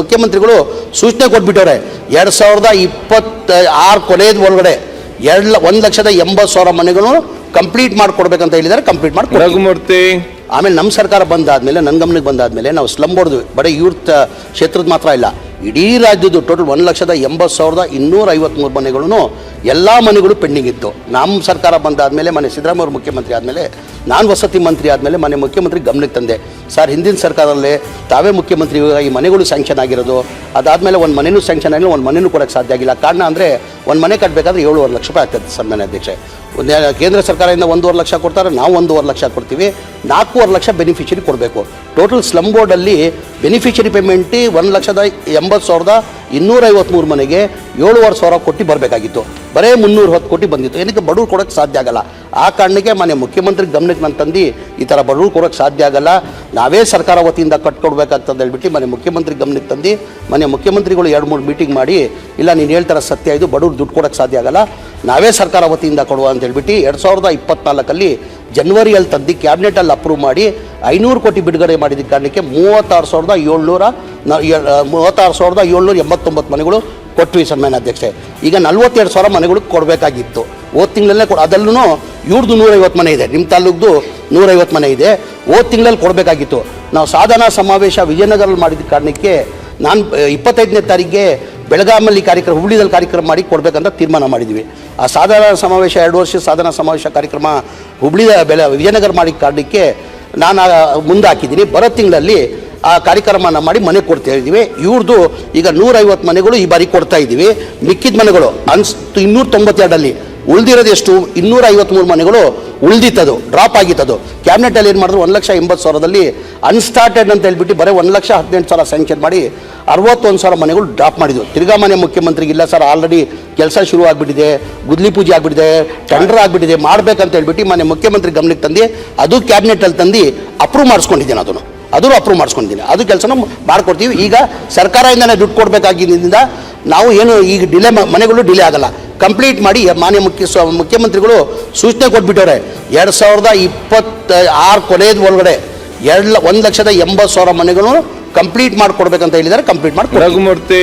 ಮುಖ್ಯಮಂತ್ರಿಗಳು ಸೂಚನೆ ಕೊಟ್ಬಿಟ್ಟವ್ರೆ. ಎರಡು ಸಾವಿರದ ಇಪ್ಪತ್ತ ಆರು ಕೊನೆಯದ ಒಳಗಡೆ ಎರಡು ಒಂದು ಲಕ್ಷದ ಎಂಬತ್ತು ಸಾವಿರ ಮನೆಗಳು ಕಂಪ್ಲೀಟ್ ಮಾಡಿಕೊಡ್ಬೇಕಂತ ಹೇಳಿದ್ದಾರೆ ಕಂಪ್ಲೀಟ್ ಮಾಡಿ ರಘುಮೂರ್ತಿ. ಆಮೇಲೆ ನಮ್ಮ ಸರ್ಕಾರ ಬಂದಾದ್ಮೇಲೆ ನನ್ನ ಗಮನಕ್ಕೆ ಬಂದಾದ್ಮೇಲೆ ನಾವು ಸ್ಲಂ ಬೋರ್ಡ್ ಬರೀ ಯೂತ್ ಕ್ಷೇತ್ರದ ಮಾತ್ರ ಇಲ್ಲ ಇಡೀ ರಾಜ್ಯದ್ದು ಟೋಟಲ್ ಒಂದು ಲಕ್ಷದ ಎಂಬತ್ತು ಸಾವಿರದ ಇನ್ನೂರ ಐವತ್ತ್ಮೂರು ಮನೆಗಳೂ ಎಲ್ಲ ಮನೆಗಳು ಪೆಂಡಿಂಗ್ ಇತ್ತು. ನಮ್ಮ ಸರ್ಕಾರ ಬಂದಾದಮೇಲೆ ಮನೆ ಸಿದ್ದರಾಮಯ್ಯ ಮುಖ್ಯಮಂತ್ರಿ ಆದಮೇಲೆ, ನಾನು ವಸತಿ ಮಂತ್ರಿ ಆದಮೇಲೆ ಮನೆ ಮುಖ್ಯಮಂತ್ರಿ ಗಮನಕ್ಕೆ ತಂದೆ. ಸರ್, ಹಿಂದಿನ ಸರ್ಕಾರದಲ್ಲೇ ತಾವೇ ಮುಖ್ಯಮಂತ್ರಿ ಈ ಮನೆಗಳು ಸ್ಯಾಂಕ್ಷನ್ ಆಗಿರೋದು. ಅದಾದಮೇಲೆ ಒಂದು ಮನೆಯೂ ಸ್ಯಾಂಕ್ಷನ್ ಆಗಿಲ್ಲ, ಒಂದು ಮನೆಯೂ ಕೊಡೋಕ್ಕೆ ಸಾಧ್ಯ ಆಗಿಲ್ಲ. ಕಾರಣ ಅಂದರೆ ಒಂದು ಮನೆ ಕಟ್ಟಬೇಕಾದ್ರೆ ಏಳುವರೆ ಲಕ್ಷ ರೂಪಾಯಿ ಆಗ್ತದೆ ಸನ್ಮಾನ್ಯ ಅಧ್ಯಕ್ಷೆ ಕೇಂದ್ರ ಸರ್ಕಾರದಿಂದ ಒಂದೂವರೆ ಲಕ್ಷ ಕೊಡ್ತಾರೆ, ನಾವು ಒಂದೂವರೆ ಲಕ್ಷ ಕೊಡ್ತೀವಿ. ನಾಲ್ಕೂವರೆ ಲಕ್ಷ ಬೆನಿಫಿಷರಿ ಕೊಡಬೇಕು. ಟೋಟಲ್ ಸ್ಲಮ್ ಬೋರ್ಡಲ್ಲಿ ಬೆನಿಫಿಷರಿ ಪೇಮೆಂಟ್ ಒಂದು ಲಕ್ಷದ ಎಂಬತ್ತು ಸಾವಿರದ ಇನ್ನೂರೈವತ್ತ್ಮೂರು ಮನೆಗೆ ಏಳುವರೆ ಸಾವಿರ ಕೋಟಿ ಬರಬೇಕಾಗಿತ್ತು. ಬರೇ ಮುನ್ನೂರು ಹತ್ತು ಕೋಟಿ ಬಂದಿತ್ತು. ಏನಕ್ಕೆ ಬಡವ್ರು ಕೊಡೋಕ್ಕೆ ಸಾಧ್ಯ ಆಗಲ್ಲ? ಆ ಕಾರಣಕ್ಕೆ ಮನೆ ಮುಖ್ಯಮಂತ್ರಿ ಗಮನಕ್ಕೆ ನಾನು ತಂದು ಈ ಥರ ಬಡವ್ರು ಕೊಡೋಕ್ಕೆ ಸಾಧ್ಯ ಆಗಲ್ಲ. ನಾವೇ ಸರ್ಕಾರ ವತಿಯಿಂದ ಕಟ್ಕೊಡ್ಬೇಕಾಗ್ತದೆ ಹೇಳ್ಬಿಟ್ಟು ಮನೆ ಮುಖ್ಯಮಂತ್ರಿ ಗಮನಕ್ಕೆ ತಂದು ಮನೆ ಮುಖ್ಯಮಂತ್ರಿಗಳು ಎರಡು ಮೂರು ಮೀಟಿಂಗ್ ಮಾಡಿ, ಇಲ್ಲ ನೀನು ಹೇಳ್ತಾರ ಸತ್ಯ ಇದು ಬಡವ್ರು ದುಡ್ಡು ಕೊಡೋಕ್ಕೆ ಸಾಧ್ಯ ಆಗಲ್ಲ. ನಾವೇ ಸರ್ಕಾರ ವತಿಯಿಂದ ಕೊಡುವ ಅಂತ ಹೇಳ್ಬಿಟ್ಟು ಎರಡು ಸಾವಿರದ ಇಪ್ಪತ್ನಾಲ್ಕಲ್ಲಿ ಜನ್ವರಿಯಲ್ಲಿ ತಂದು ಕ್ಯಾಬಿನೆಟಲ್ಲಿ ಅಪ್ರೂವ್ ಮಾಡಿ ಐನೂರು ಕೋಟಿ ಬಿಡುಗಡೆ ಮಾಡಿದ ಕಾರಣಕ್ಕೆ ಮೂವತ್ತಾರು ಸಾವಿರದ ಏಳ್ನೂರ ಮೂವತ್ತಾರು ಸಾವಿರದ ಏಳ್ನೂರ ಎಂಬತ್ತೊಂಬತ್ತು ಮನೆಗಳು ಕೊಟ್ವಿ ಸನ್ಮಾನ್ಯ ಅಧ್ಯಕ್ಷೆ. ಈಗ ನಲ್ವತ್ತೆರಡು ಸಾವಿರ ಮನೆಗಳಿಗೆ ಕೊಡಬೇಕಾಗಿತ್ತು. ಹೋದ ತಿಂಗಳಲ್ಲೇ ಕೊಡ ಅದಲ್ಲೂ ಇವ್ರದ್ದು ನೂರೈವತ್ತು ಮನೆ ಇದೆ. ನಿಮ್ಮ ತಾಲೂಕ್ದು ನೂರೈವತ್ತು ಮನೆ ಇದೆ. ಹೋದ ತಿಂಗಳಲ್ಲಿ ಕೊಡಬೇಕಾಗಿತ್ತು. ನಾವು ಸಾಧನಾ ಸಮಾವೇಶ ವಿಜಯನಗರಲ್ಲಿ ಮಾಡಿದ ಕಾರಣಕ್ಕೆ ನಾನು ಇಪ್ಪತ್ತೈದನೇ ತಾರೀಕಿಗೆ ಬೆಳಗಾಮಲ್ಲಿ ಕಾರ್ಯಕ್ರಮ, ಹುಬ್ಳಿದಲ್ಲಿ ಕಾರ್ಯಕ್ರಮ ಮಾಡಿ ಕೊಡಬೇಕಂತ ತೀರ್ಮಾನ ಮಾಡಿದ್ವಿ. ಆ ಸಾಧಾರಣ ಸಮಾವೇಶ, ಎರಡು ವರ್ಷ ಸಾಧಾರಣ ಸಮಾವೇಶ ಕಾರ್ಯಕ್ರಮ ಹುಬ್ಳಿದ ಬೆಳೆ, ವಿಜಯನಗರ ಮಾಡಿ ಕಾರಣಕ್ಕೆ ನಾನು ಮುಂದೆ ಹಾಕಿದ್ದೀನಿ. ಬರೋ ತಿಂಗಳಲ್ಲಿ ಆ ಕಾರ್ಯಕ್ರಮನ ಮಾಡಿ ಮನೆ ಕೊಡ್ತಾ ಇದ್ದೀವಿ. ಇವ್ರದ್ದು ಈಗ ನೂರೈವತ್ತು ಮನೆಗಳು ಈ ಬಾರಿ ಕೊಡ್ತಾ ಇದ್ದೀವಿ. ಮಿಕ್ಕಿದ ಮನೆಗಳು, ಅನ್ಸ್ ಇನ್ನೂರ ತೊಂಬತ್ತೆರಡಲ್ಲಿ ಉಳಿದಿರೋದು ಎಷ್ಟು? ಇನ್ನೂರ ಐವತ್ತ್ಮೂರು ಮನೆಗಳು ಉಳಿದಿತ್ತದು ಡ್ರಾಪ್ ಆಗಿತ್ತದು. ಕ್ಯಾಬಿನೆಟಲ್ಲಿ ಏನು ಮಾಡಿದ್ರು? ಒಂದು ಲಕ್ಷ ಎಂಬತ್ತು ಸಾವಿರದಲ್ಲಿ ಅನ್ಸ್ಟಾರ್ಟೆಡ್ ಅಂತ ಹೇಳ್ಬಿಟ್ಟು ಬರೀ ಒಂದು ಲಕ್ಷ ಹದಿನೆಂಟು ಸಾವಿರ ಸ್ಯಾಂಕ್ಷನ್ ಮಾಡಿ ಅರವತ್ತೊಂದು ಸಾವಿರ ಮನೆಗಳು ಡ್ರಾಪ್ ಮಾಡಿದ್ವು ತಿರ್ಗಾ ಮನೆ ಮುಖ್ಯಮಂತ್ರಿಗೆ, ಇಲ್ಲ ಸರ್ ಆಲ್ರೆಡಿ ಕೆಲಸ ಶುರು ಆಗಿಬಿಟ್ಟಿದೆ, ಗುದ್ಲಿ ಪೂಜೆ ಆಗಿಬಿಟ್ಟಿದೆ ಟೆಂಡರ್ ಆಗಿಬಿಟ್ಟಿದೆ, ಮಾಡಬೇಕಂತ ಹೇಳ್ಬಿಟ್ಟು ಮನೆ ಮುಖ್ಯಮಂತ್ರಿ ಗಮನಕ್ಕೆ ತಂದು, ಅದು ಕ್ಯಾಬಿನೆಟಲ್ಲಿ ತಂದು ಅಪ್ರೂವ್ ಮಾಡಿಸ್ಕೊಂಡಿದ್ದೀನಿ ಅದನ್ನು. ಅದು ಅಪ್ರೂವ್ ಮಾಡಿಸ್ಕೊಂಡಿದ್ದೀನಿ. ಅದು ಕೆಲಸನ ಮಾಡ್ಕೊಡ್ತೀವಿ. ಈಗ ಸರ್ಕಾರದಿಂದನೇ ದುಡ್ಡು ಕೊಡಬೇಕಾಗಿದ್ದರಿಂದ ನಾವು ಏನು ಈಗ ಡಿಲೇ ಮನೆಗಳು ಡಿಲೇ ಆಗಲ್ಲ. ಕಂಪ್ಲೀಟ್ ಮಾಡಿ ಮಾನ್ಯ ಮುಖ್ಯ ಮುಖ್ಯಮಂತ್ರಿಗಳು ಸೂಚನೆ ಕೊಟ್ಬಿಟ್ಟವ್ರೆ. ಎರಡು ಸಾವಿರದ ಇಪ್ಪತ್ತ, ಆರು ಕೊನೆಯದ ಒಳಗಡೆ ಎರಡು ಒಂದು ಲಕ್ಷದ ಎಂಬತ್ತು ಸಾವಿರ ಮನೆಗಳು ಕಂಪ್ಲೀಟ್ ಮಾಡಿಕೊಡ್ಬೇಕಂತ ಹೇಳಿದ್ದಾರೆ. ಕಂಪ್ಲೀಟ್ ಮಾಡಿ ರಘುಮೂರ್ತಿ